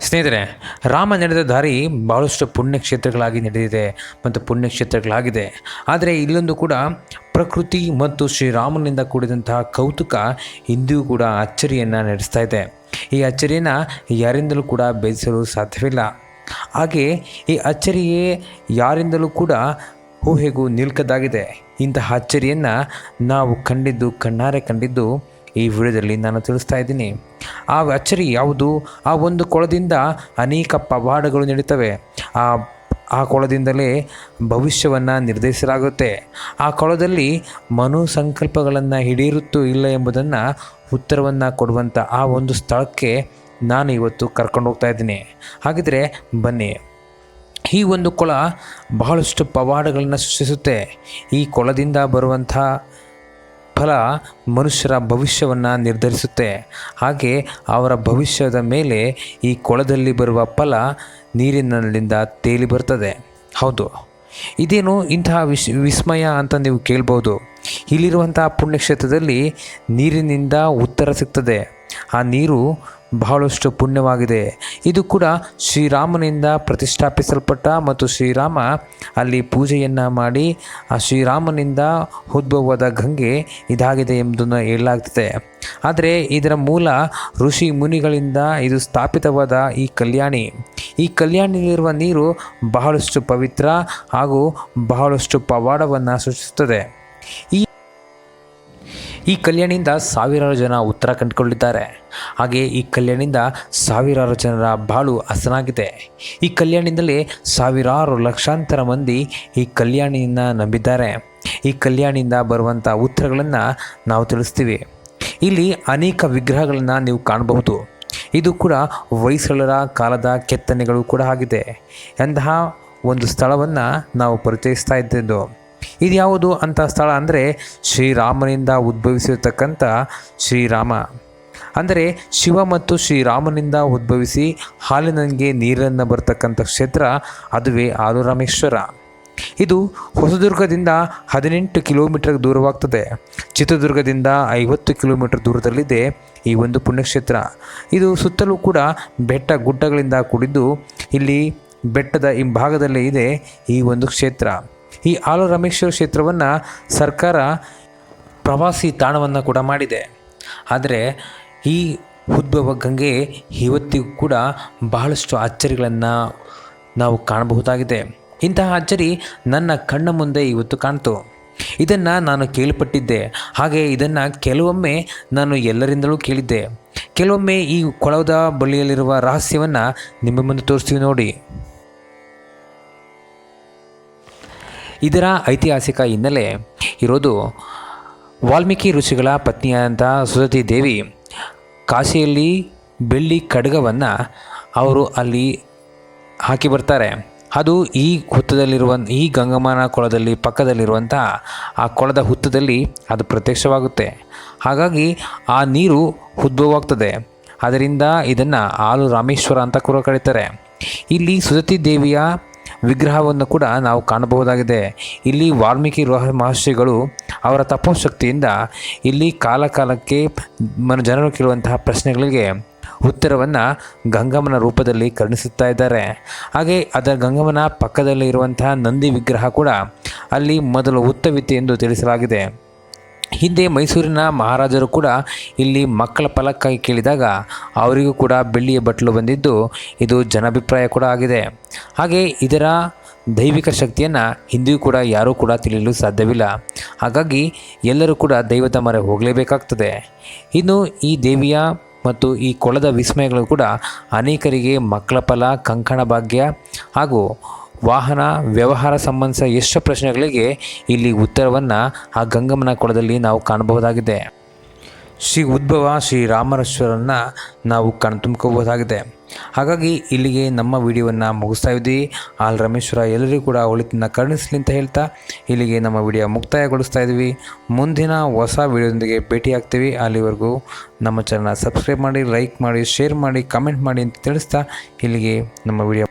ಸ್ನೇಹಿತರೆ, ರಾಮ ನಡೆದ ದಾರಿ ಬಹಳಷ್ಟು ಪುಣ್ಯಕ್ಷೇತ್ರಗಳಾಗಿ ನಡೆದಿದೆ ಮತ್ತು ಪುಣ್ಯಕ್ಷೇತ್ರಗಳಾಗಿದೆ. ಆದರೆ ಇಲ್ಲೊಂದು ಕೂಡ ಪ್ರಕೃತಿ ಮತ್ತು ಶ್ರೀರಾಮನಿಂದ ಕೂಡಿದಂತಹ ಕೌತುಕ ಇಂದಿಗೂ ಕೂಡ ಅಚ್ಚರಿಯನ್ನು ನಡೆಸ್ತಾ ಇದೆ. ಈ ಅಚ್ಚರಿಯನ್ನು ಯಾರಿಂದಲೂ ಕೂಡ ಬೇಯಿಸಲು ಸಾಧ್ಯವಿಲ್ಲ. ಹಾಗೆ ಈ ಅಚ್ಚರಿಯೇ ಯಾರಿಂದಲೂ ಕೂಡ ಊಹೆಗೂ ನಿಲ್ಕದಾಗಿದೆ. ಇಂತಹ ಅಚ್ಚರಿಯನ್ನು ನಾವು ಕಂಡಿದ್ದು, ಕಣ್ಣಾರೆ ಕಂಡಿದ್ದು ಈ ವಿಡಿಯೋದಲ್ಲಿ ನಾನು ತಿಳಿಸ್ತಾ ಇದ್ದೀನಿ. ಆ ಅಚ್ಚರಿ ಯಾವುದು? ಆ ಒಂದು ಕೊಳದಿಂದ ಅನೇಕ ಪವಾಡಗಳು ನಡೀತವೆ. ಆ ಆ ಕೊಳದಿಂದಲೇ ಭವಿಷ್ಯವನ್ನು ನಿರ್ಧರಿಸಲಾಗುತ್ತೆ. ಆ ಕೊಳದಲ್ಲಿ ಮನೋಸಂಕಲ್ಪಗಳನ್ನು ಹಿಡಿಯಿರುತ್ತೋ ಇಲ್ಲ ಎಂಬುದನ್ನು ಉತ್ತರವನ್ನು ಕೊಡುವಂಥ ಆ ಒಂದು ಸ್ಥಳಕ್ಕೆ ನಾನು ಇವತ್ತು ಕರ್ಕೊಂಡು ಹೋಗ್ತಾ ಇದ್ದೀನಿ. ಹಾಗಿದ್ರೆ ಬನ್ನಿ. ಈ ಒಂದು ಕೊಳ ಬಹಳಷ್ಟು ಪವಾಡಗಳನ್ನು ಸೃಷ್ಟಿಸುತ್ತೆ. ಈ ಕೊಳದಿಂದ ಬರುವಂಥ ಫಲ ಮನುಷ್ಯರ ಭವಿಷ್ಯವನ್ನು ನಿರ್ಧರಿಸುತ್ತೆ. ಹಾಗೆ ಅವರ ಭವಿಷ್ಯದ ಮೇಲೆ ಈ ಕೊಳದಲ್ಲಿ ಬರುವ ಫಲ ನೀರಿನಲ್ಲಿಂದ ತೇಲಿ ಬರ್ತದೆ. ಹೌದು. ಇದೇನು ಇಂತಹ ವಿಶ್ ವಿಸ್ಮಯ ಅಂತ ನೀವು ಕೇಳ್ಬೋದು. ಇಲ್ಲಿರುವಂತಹ ಪುಣ್ಯಕ್ಷೇತ್ರದಲ್ಲಿ ನೀರಿನಿಂದ ಉತ್ತರ ಸಿಗ್ತದೆ. ಆ ನೀರು ಬಹಳಷ್ಟು ಪುಣ್ಯವಾಗಿದೆ. ಇದು ಕೂಡ ಶ್ರೀರಾಮನಿಂದ ಪ್ರತಿಷ್ಠಾಪಿಸಲ್ಪಟ್ಟ ಮತ್ತು ಶ್ರೀರಾಮ ಅಲ್ಲಿ ಪೂಜೆಯನ್ನು ಮಾಡಿ, ಆ ಶ್ರೀರಾಮನಿಂದ ಉದ್ಭವವಾದ ಗಂಗೆ ಇದಾಗಿದೆ ಎಂಬುದನ್ನು ಹೇಳಲಾಗ್ತದೆ. ಆದರೆ ಇದರ ಮೂಲ ಋಷಿ ಮುನಿಗಳಿಂದ ಇದು ಸ್ಥಾಪಿತವಾದ ಈ ಕಲ್ಯಾಣಿ. ಈ ಕಲ್ಯಾಣಿಯಲ್ಲಿರುವ ನೀರು ಬಹಳಷ್ಟು ಪವಿತ್ರ ಹಾಗೂ ಬಹಳಷ್ಟು ಪವಾಡವನ್ನು ಸೃಷ್ಟಿಸುತ್ತದೆ. ಈ ಈ ಕಲ್ಯಾಣಿಯಿಂದ ಸಾವಿರಾರು ಜನ ಉತ್ತರ ಕಂಡುಕೊಂಡಿದ್ದಾರೆ ಹಾಗೆ ಈ ಕಲ್ಯಾಣಿಂದ ಸಾವಿರಾರು ಜನರ ಬಾಳು ಹಸನಾಗಿದೆ. ಈ ಕಲ್ಯಾಣಿಂದಲೇ ಸಾವಿರಾರು ಲಕ್ಷಾಂತರ ಮಂದಿ ಈ ಕಲ್ಯಾಣಿಯನ್ನ ನಂಬಿದ್ದಾರೆ. ಈ ಕಲ್ಯಾಣಿಯಿಂದ ಬರುವಂಥ ಉತ್ತರಗಳನ್ನು ನಾವು ತಿಳಿಸ್ತೀವಿ. ಇಲ್ಲಿ ಅನೇಕ ವಿಗ್ರಹಗಳನ್ನು ನೀವು ಕಾಣಬಹುದು. ಇದು ಕೂಡ ಹೊಯ್ಸಳರ ಕಾಲದ ಕೆತ್ತನೆಗಳು ಕೂಡ ಆಗಿದೆ. ಅಂತಹ ಒಂದು ಸ್ಥಳವನ್ನು ನಾವು ಪರಿಚಯಿಸ್ತಾ ಇದ್ದದ್ದು. ಇದು ಯಾವುದು ಅಂತ ಸ್ಥಳ ಅಂದರೆ ಶ್ರೀರಾಮನಿಂದ ಉದ್ಭವಿಸಿರ್ತಕ್ಕಂಥ ಶ್ರೀರಾಮ. ಅಂದರೆ ಶಿವ ಮತ್ತು ಶ್ರೀರಾಮನಿಂದ ಉದ್ಭವಿಸಿ ಹಾಲಿನಂಗೆ ನೀರನ್ನು ಬರ್ತಕ್ಕಂಥ ಕ್ಷೇತ್ರ ಅದುವೇ ಆಲುರಾಮೇಶ್ವರ. ಇದು ಹೊಸದುರ್ಗದಿಂದ ಹದಿನೆಂಟು ಕಿಲೋಮೀಟರ್ ದೂರವಾಗ್ತದೆ. ಚಿತ್ರದುರ್ಗದಿಂದ ಐವತ್ತು ಕಿಲೋಮೀಟರ್ ದೂರದಲ್ಲಿದೆ ಈ ಒಂದು ಪುಣ್ಯಕ್ಷೇತ್ರ. ಇದು ಸುತ್ತಲೂ ಕೂಡ ಬೆಟ್ಟ ಗುಡ್ಡಗಳಿಂದ ಕೂಡಿದ್ದು ಇಲ್ಲಿ ಬೆಟ್ಟದ ಹಿಂಭಾಗದಲ್ಲೇ ಇದೆ ಈ ಒಂದು ಕ್ಷೇತ್ರ. ಈ ಆಲುರಾಮೇಶ್ವರ ಕ್ಷೇತ್ರವನ್ನು ಸರ್ಕಾರ ಪ್ರವಾಸಿ ತಾಣವನ್ನು ಕೂಡ ಮಾಡಿದೆ. ಆದರೆ ಈ ಉದ್ಭವ ಗಂಗೆ ಇವತ್ತಿಗೂ ಕೂಡ ಬಹಳಷ್ಟು ಅಚ್ಚರಿಗಳನ್ನು ನಾವು ಕಾಣಬಹುದಾಗಿದೆ. ಇಂತಹ ಅಚ್ಚರಿ ನನ್ನ ಕಣ್ಣ ಮುಂದೆ ಇವತ್ತು ಕಾಣ್ತು. ಇದನ್ನು ನಾನು ಕೇಳಿಪಟ್ಟಿದ್ದೆ. ಹಾಗೆ ಇದನ್ನು ಕೆಲವೊಮ್ಮೆ ನಾನು ಎಲ್ಲರಿಂದಲೂ ಕೇಳಿದ್ದೆ. ಕೆಲವೊಮ್ಮೆ ಈ ಕೊಳದ ಬಳಿಯಲ್ಲಿರುವ ರಹಸ್ಯವನ್ನು ನಿಮ್ಮ ಮುಂದೆ ತೋರಿಸ್ತೀವಿ ನೋಡಿ. ಇದರ ಐತಿಹಾಸಿಕ ಹಿನ್ನೆಲೆ ಇರೋದು ವಾಲ್ಮೀಕಿ ಋಷಿಗಳ ಪತ್ನಿಯಾದಂಥ ಸುರತಿ ದೇವಿ ಕಾಶಿಯಲ್ಲಿ ಬೆಳ್ಳಿ ಖಡ್ಗವನ್ನು ಅವರು ಅಲ್ಲಿ ಹಾಕಿ ಬರ್ತಾರೆ. ಅದು ಈ ಹುತ್ತದಲ್ಲಿರುವ, ಈ ಗಂಗಮ್ಮನ ಕೊಳದಲ್ಲಿ ಪಕ್ಕದಲ್ಲಿರುವಂಥ ಆ ಕೊಳದ ಹುತ್ತದಲ್ಲಿ ಅದು ಪ್ರತ್ಯಕ್ಷವಾಗುತ್ತೆ. ಹಾಗಾಗಿ ಆ ನೀರು ಉದ್ಭವವಾಗ್ತದೆ. ಅದರಿಂದ ಇದನ್ನು ಆಲು ರಾಮೇಶ್ವರ ಅಂತ ಕೂಡ ಕರೀತಾರೆ. ಇಲ್ಲಿ ಸುಜತಿ ದೇವಿಯ ವಿಗ್ರಹವನ್ನು ಕೂಡ ನಾವು ಕಾಣಬಹುದಾಗಿದೆ. ಇಲ್ಲಿ ವಾಲ್ಮೀಕಿ ಮಹರ್ಷಿಗಳು ಅವರ ತಪೋಶಕ್ತಿಯಿಂದ ಇಲ್ಲಿ ಕಾಲ ಕಾಲಕ್ಕೆ ಮನ, ಜನರು ಕೇಳುವಂತಹ ಪ್ರಶ್ನೆಗಳಿಗೆ ಉತ್ತರವನ್ನು ಗಂಗಮ್ಮನ ರೂಪದಲ್ಲಿ ಕರುಣಿಸುತ್ತಾ ಇದ್ದಾರೆ. ಹಾಗೆ ಅದರ ಗಂಗಮ್ಮನ ಪಕ್ಕದಲ್ಲಿ ಇರುವಂತಹ ನಂದಿ ವಿಗ್ರಹ ಕೂಡ ಅಲ್ಲಿ ಮೊದಲು ಉತ್ತವಿತ್ತು ಎಂದು ತಿಳಿಸಲಾಗಿದೆ. ಹಿಂದೆ ಮೈಸೂರಿನ ಮಹಾರಾಜರು ಕೂಡ ಇಲ್ಲಿ ಮಕ್ಕಳ ಫಲಕ್ಕಾಗಿ ಕೇಳಿದಾಗ ಅವರಿಗೂ ಕೂಡ ಬೆಳ್ಳಿಯ ಬಟ್ಟಲು ಬಂದಿದ್ದು ಇದು ಜನಾಭಿಪ್ರಾಯ ಕೂಡ ಆಗಿದೆ. ಹಾಗೆ ಇದರ ದೈವಿಕ ಶಕ್ತಿಯನ್ನು ಹಿಂದಿಯೂ ಕೂಡ ಯಾರೂ ಕೂಡ ತಿಳಿಯಲು ಸಾಧ್ಯವಿಲ್ಲ. ಹಾಗಾಗಿ ಎಲ್ಲರೂ ಕೂಡ ದೈವದ ಮರೆ ಹೋಗಲೇಬೇಕಾಗ್ತದೆ. ಇನ್ನು ಈ ದೇವಿಯ ಮತ್ತು ಈ ಕೊಳದ ವಿಸ್ಮಯಗಳು ಕೂಡ ಅನೇಕರಿಗೆ ಮಕ್ಕಳ ಫಲ, ಕಂಕಣ ಭಾಗ್ಯ ಹಾಗೂ ವಾಹನ, ವ್ಯವಹಾರ ಸಂಬಂಧಿಸಿದ ಎಷ್ಟು ಪ್ರಶ್ನೆಗಳಿಗೆ ಇಲ್ಲಿ ಉತ್ತರವನ್ನು ಆ ಗಂಗಮ್ಮನ ಕೊಳದಲ್ಲಿ ನಾವು ಕಾಣಬಹುದಾಗಿದೆ. ಶ್ರೀ ಉದ್ಭವ ಶ್ರೀ ರಾಮರೇಶ್ವರನ್ನ ನಾವು ಕಣ್ತುಂಬ್ಕೋಬಹುದಾಗಿದೆ. ಹಾಗಾಗಿ ಇಲ್ಲಿಗೆ ನಮ್ಮ ವಿಡಿಯೋವನ್ನು ಮುಗಿಸ್ತಾ ಇದ್ದೀವಿ ಆಲ್ ರಮೇಶ್ವರ ಎಲ್ಲರಿಗೂ ಕೂಡ ಒಳಿತನ್ನು ಕರುಣಿಸಲಿ ಅಂತ ಹೇಳ್ತಾ ಇಲ್ಲಿಗೆ ನಮ್ಮ ವಿಡಿಯೋ ಮುಕ್ತಾಯಗೊಳಿಸ್ತಾ ಇದ್ದೀವಿ. ಮುಂದಿನ ಹೊಸ ವಿಡಿಯೋದೊಂದಿಗೆ ಭೇಟಿ ಆಗ್ತೀವಿ ಅಲ್ಲಿವರೆಗೂ ನಮ್ಮ ಚಾನಲ್ ಸಬ್ಸ್ಕ್ರೈಬ್ ಮಾಡಿ ಲೈಕ್ ಮಾಡಿ ಶೇರ್ ಮಾಡಿ ಕಮೆಂಟ್ ಮಾಡಿ ಅಂತ ತಿಳಿಸ್ತಾ ಇಲ್ಲಿಗೆ ನಮ್ಮ ವಿಡಿಯೋ